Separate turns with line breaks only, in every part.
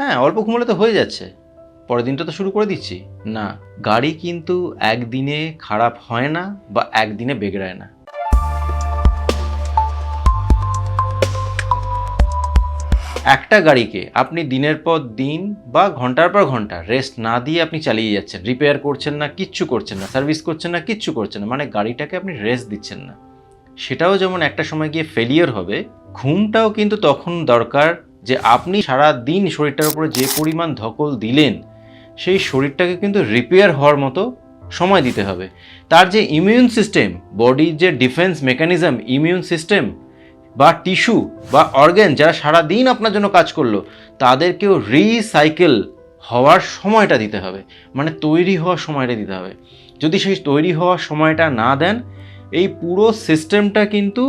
হ্যাঁ অল্প ঘুমোলে তো হয়ে যাচ্ছে। পরের দিনটা তো শুরু করে দিচ্ছি। না, গাড়ি কিন্তু একদিনে খারাপ হয় না বা একদিনে বেগড়ায় না। একটা গাড়িকে আপনি দিনের পর দিন বা ঘণ্টার পর ঘণ্টা রেস্ট না দিয়ে আপনি চালিয়ে যাচ্ছেন। রিপেয়ার করছেন না, কিচ্ছু করছেন না সার্ভিস করছেন না, কিচ্ছু করছেন না মানে গাড়িটাকে আপনি রেস্ট দিচ্ছেন না। সেটাও যেমন একটা সময় গিয়ে ফেলিয়ার হবে, ঘুমটাও কিন্তু তখন দরকার যে আপনি সারা দিন শরীরটার উপরে যে পরিমাণ ধকল দিলেন, সেই শরীরটাকে কিন্তু রিপেয়ার হওয়ার মতো সময় দিতে হবে। তার যে ইমিউন সিস্টেম বডির যে ডিফেন্স মেকানিজম ইমিউন সিস্টেম বা টিস্যু বা অর্গ্যান যারা সারা দিন আপনার জন্য কাজ করল, তাদেরকেও রিসাইকেল হওয়ার সময়টা দিতে হবে। মানে তৈরি হওয়ার সময়টা দিতে হবে। যদি সেই তৈরি হওয়ার সময়টা না দেন, এই পুরো সিস্টেমটা কিন্তু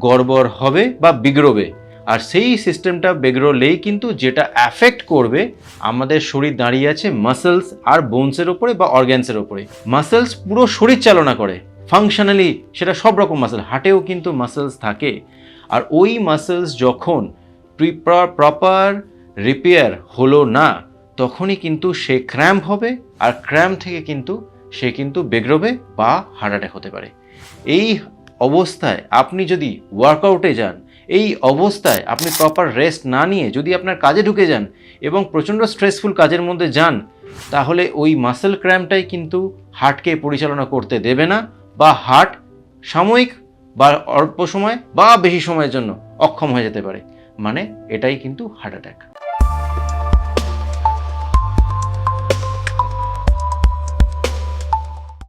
গড়বড় হবে বা বিগড়বে। আর সেই সিস্টেমটা বেগড়লেই কিন্তু যেটা অ্যাফেক্ট করবে আমাদের শরীর দাঁড়িয়ে আছে মাসেলস আর বোনসের ওপরে বা অর্গ্যানসের ওপরে। মাসেলস পুরো শরীর চালনা করে। ফাংশনালি সেটা সব রকম মাসেল হাটেও কিন্তু মাসেলস থাকে। আর ওই মাসেলস যখন প্রপার রিপেয়ার হলো না, তখনই কিন্তু সে ক্র্যাম্প হবে আর ক্র্যাম্প থেকে কিন্তু সে কিন্তু বেগড়বে বা হার্ট অ্যাটাক হতে পারে। এই অবস্থায় আপনি যদি ওয়ার্কআউটে যান এই অবস্থায় আপনি প্রপার রেস্ট না নিয়ে যদি আপনার কাজে ঢুকে যান এবং প্রচণ্ড স্ট্রেসফুল কাজের মধ্যে যান, তাহলে ওই মাসেল ক্র্যাম্পটাই কিন্তু হার্টকে পরিচালনা করতে দেবে না বা হার্ট সাময়িক বা অল্প সময় বা বেশি সময়ের জন্য অক্ষম হয়ে যেতে পারে। মানে এটাই কিন্তু হার্ট অ্যাটাক